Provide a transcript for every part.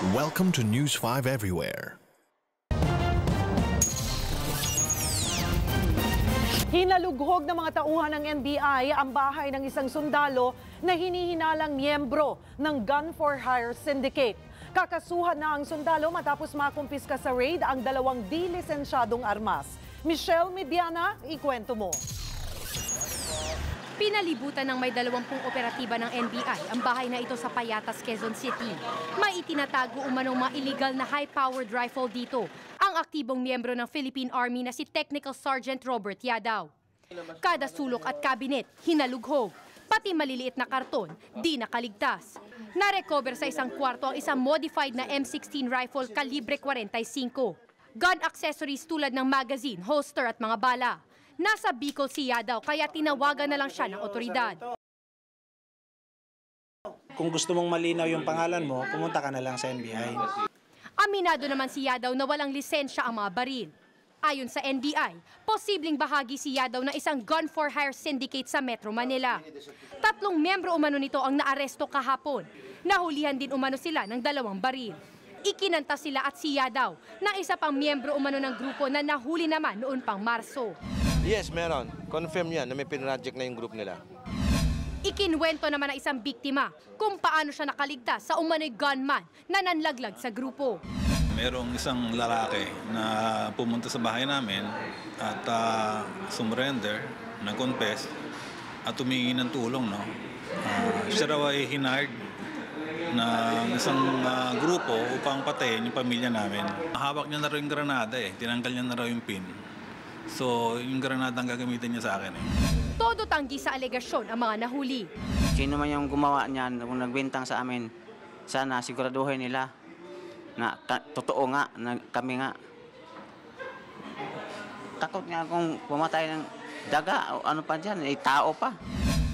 Welcome to News 5 Everywhere. Hinalughog ng mga tauhan ng NBI ang bahay ng isang sundalo na hinihinalang miyembro ng Gun for Hire Syndicate. Kakasuhan na ang sundalo matapos makumpiska sa raid ang dalawang di lisensyadong armas. Michelle Mediana, ikwento mo. Pinalibutan ng may dalawampung operatiba ng NBI ang bahay na ito sa Payatas, Quezon City. May itinatago umanong mga illegal na high-powered rifle dito. Ang aktibong miyembro ng Philippine Army na si Technical Sergeant Robert Yadaw. Kada sulok at kabinet, hinalughog. Pati maliliit na karton, di nakaligtas. Narecover sa isang kwarto ang isang modified na M16 rifle kalibre 45. Gun accessories tulad ng magazine, holster at mga bala. Nasa Bicol si Yadaw kaya tinawagan na lang siya ng otoridad. Kung gusto mong malinaw yung pangalan mo, pumunta ka na lang sa NBI. Aminado naman si Yadaw na walang lisensya ang mga baril. Ayon sa NBI, posibleng bahagi si Yadaw ng isang gun for hire syndicate sa Metro Manila. Tatlong membro umano nito ang naaresto kahapon. Nahulihan din umano sila ng dalawang baril. Ikinanta sila at si Yadaw ng isa pang miyembro umano ng grupo na nahuli naman noon pang Marso. Yes, meron. Confirm yan na may pinroject na yung group nila. Ikinwento naman ng isang biktima kung paano siya nakaligtas sa umano'y gunman na nanlaglag sa grupo. Merong isang lalaki na pumunta sa bahay namin at uh, sumrender, nag-confess at humingi ng tulong. No? Ah, siya raw ay hinard ng isang ah, grupo upang patayin yung pamilya namin. Hawak niya na raw yung granada eh. Tinanggal niya na raw yung pin. So, yung granada ang gagamitin niya sa akin eh. Todo tanggi sa alegasyon ang mga nahuli. Sino man yung gumawa niyan, kung nagbintang sa amin, sana siguraduhin nila na totoo nga, na kami nga. Takot nga kung pumatay ng daga o ano pa dyan, eh, tao pa.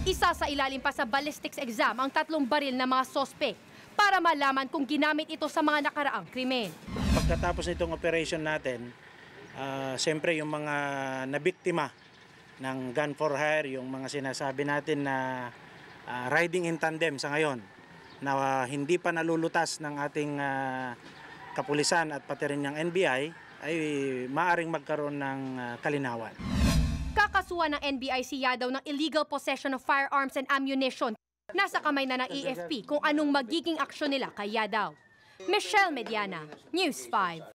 Isa sa ilalim pa sa ballistics exam ang tatlong baril na mga sospek para malaman kung ginamit ito sa mga nakaraang krimen. Pagkatapos nitong operation natin, ah, siyempre yung mga nabiktima ng gun for hire, yung mga sinasabi natin na ah, riding in tandem sa ngayon, na ah, hindi pa nalulutas ng ating ah, kapulisan at pati rin ng NBI, ay maaring magkaroon ng ah, kalinawan. Kakasuhan ng NBI si Yadaw ng illegal possession of firearms and ammunition. Nasa kamay na ng AFP kung anong magiging aksyon nila kay Yadaw. Michelle Mediana, News 5.